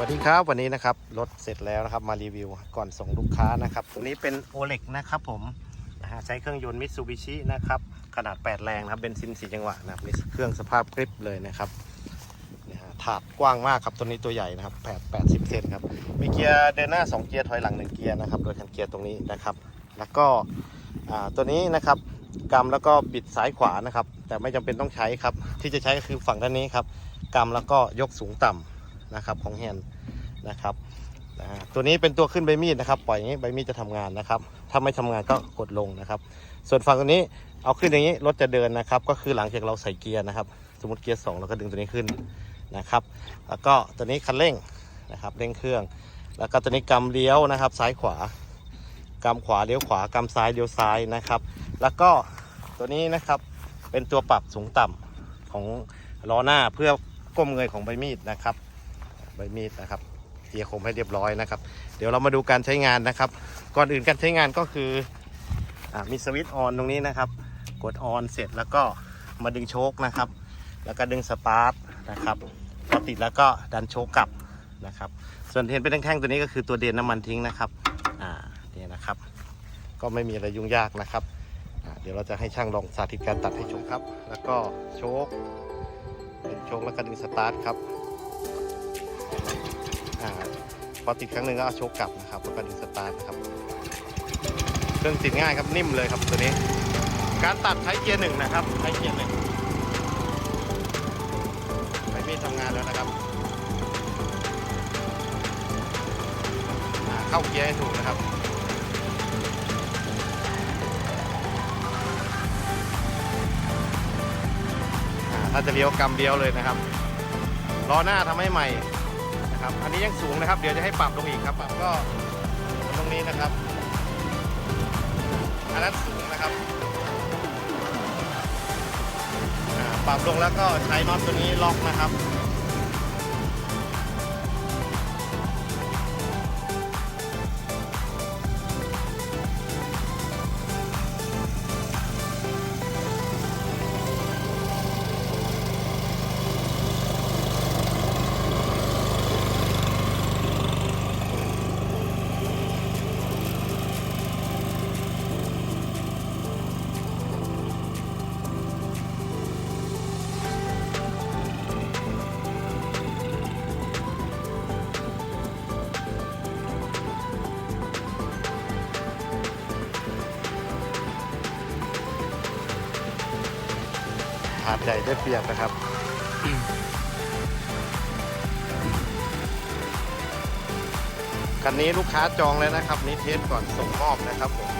วัสดีครับวันนี้นะครับรถเสร็จแล้วนะครับมารีวิวก่อนส่งลูกค้านะครับ ตัวนี้เป็นโอเล็กนะครับผมนะฮะใช้เครื่องยนต์มิตซูบิชินะครับขนาด 8 แรงนะครับเบนซิน 4 จังหวะนะครับเครื่องสภาพกริปเลยนะครับนะฮะถาดกว้างมากครับตัวนี้ตัวใหญ่นะครับ8 80เซนครับมีเกียร์เดินหน้า 2 เกียร์ถอยหลัง 1 เกียร์นะครับโดยคันเกียร์ตรงนี้นะครับ แล้วก็อ่าตัวนี้นะครับกำแล้วก็บิดซ้ายขวานะครับ แต่ไม่จำเป็นต้องใช้ครับที่จะใช้ก็คือฝั่งด้านนี้ครับกำแล้วก็ยกสูงต่ำ นะครับของแฮนด์นะครับตัวนี้เป็นตัวขึ้นใบมีดนะครับ ปล่อยอย่างนี้ใบมีดจะทำงานนะครับ ถ้าไม่ทำงานก็กดลงนะครับ ส่วนฝั่งตัวนี้เอาขึ้นอย่างนี้รถจะเดินนะครับ ก็คือหลังจากเราใส่เกียร์นะครับ สมมติเกียร์สองเราก็ดึงตัวนี้ขึ้นนะครับ แล้วก็ตัวนี้คันเร่งนะครับเร่งเครื่อง แล้วก็ตัวนี้กำเลี้ยวนะครับ ซ้ายขวากำขวาเลี้ยวขวากำซ้ายเลี้ยวซ้ายนะครับ แล้วก็ตัวนี้นะครับเป็นตัวปรับสูงต่ำของล้อหน้าเพื่อก้มเงยของใบมีดนะครับ ใบมีดนะครับเจียร์คมให้เรียบร้อยนะครับ เดี๋ยวเรามาดูการใช้งานนะครับ ก่อนอื่นการใช้งานก็คืออมีสวิตช์ออนตรงนี้นะครับ กดออนเสร็จแล้วก็มาดึงโชคนะครับ แล้วก็ดึงสตาร์ทนะครับพอติดแล้วก็ดันโชคกลับนะครับ ส่วนเห็นเป็นแท่งๆตัวนี้ก็คือตัวเดนน้ำมันทิ้งนะครับอ่าเนี่ยนะครับ ก็ไม่มีอะไรยุ่งยากนะครับเดี๋ยวเราจะให้ช่างลองสาธิตการตัดให้ชมครับ แล้วก็โชคดึงโชคแล้วก็ดึงสตาร์ทครับ อาพอติดครั้งหนึ่งก็เอาโชคกลับนะครับแล้วก็ดึงสตาร์ทนะครับ เครื่องติดง่ายครับนิ่มเลยครับตัวนี้ การตัดใช้เกียร์หนึ่งนะครับใช้เกียร์หนึ่งไม่มีทำงานแล้วนะครับเข้าเกียร์ให้ถูกนะครับถ้าจะเลี้ยวกำเลี้ยวเลยนะครับล้อหน้าทำให้ใหม่ ครับ อันนี้ยังสูงนะครับ เดี๋ยวจะให้ปรับลงอีกครับ ปรับก็ตรงนี้นะครับ อันนั้นสูงนะครับปรับลงแล้วก็ใช้น็อตตัวนี้ล็อกนะครับ ถาดใหญ่ได้เปรียบนะครับคันนี้ลูกค้าจองแล้วนะครับนี่เทสก่อนส่งมอบนะครับผม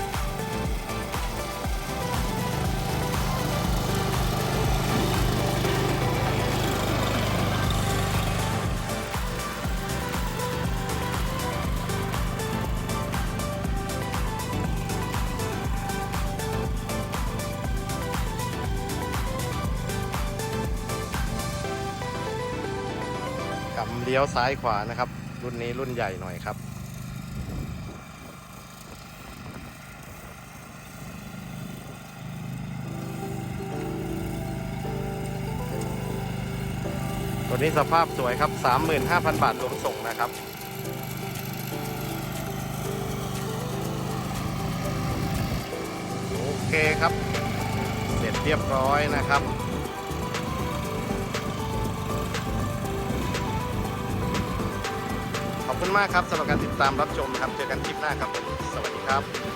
กำเลี้ยวซ้ายขวานะครับ รุ่นนี้รุ่นใหญ่หน่อยครับตัวนี้สภาพสวยครับ 35,000 บาทรวมส่งนะครับ โอเคครับ เสร็จเรียบร้อยนะครับ อบคุณมากครับสำหรับการติดตามรับชมนะครับ เจอกันคลิปหน้าครับ สวัสดีครับ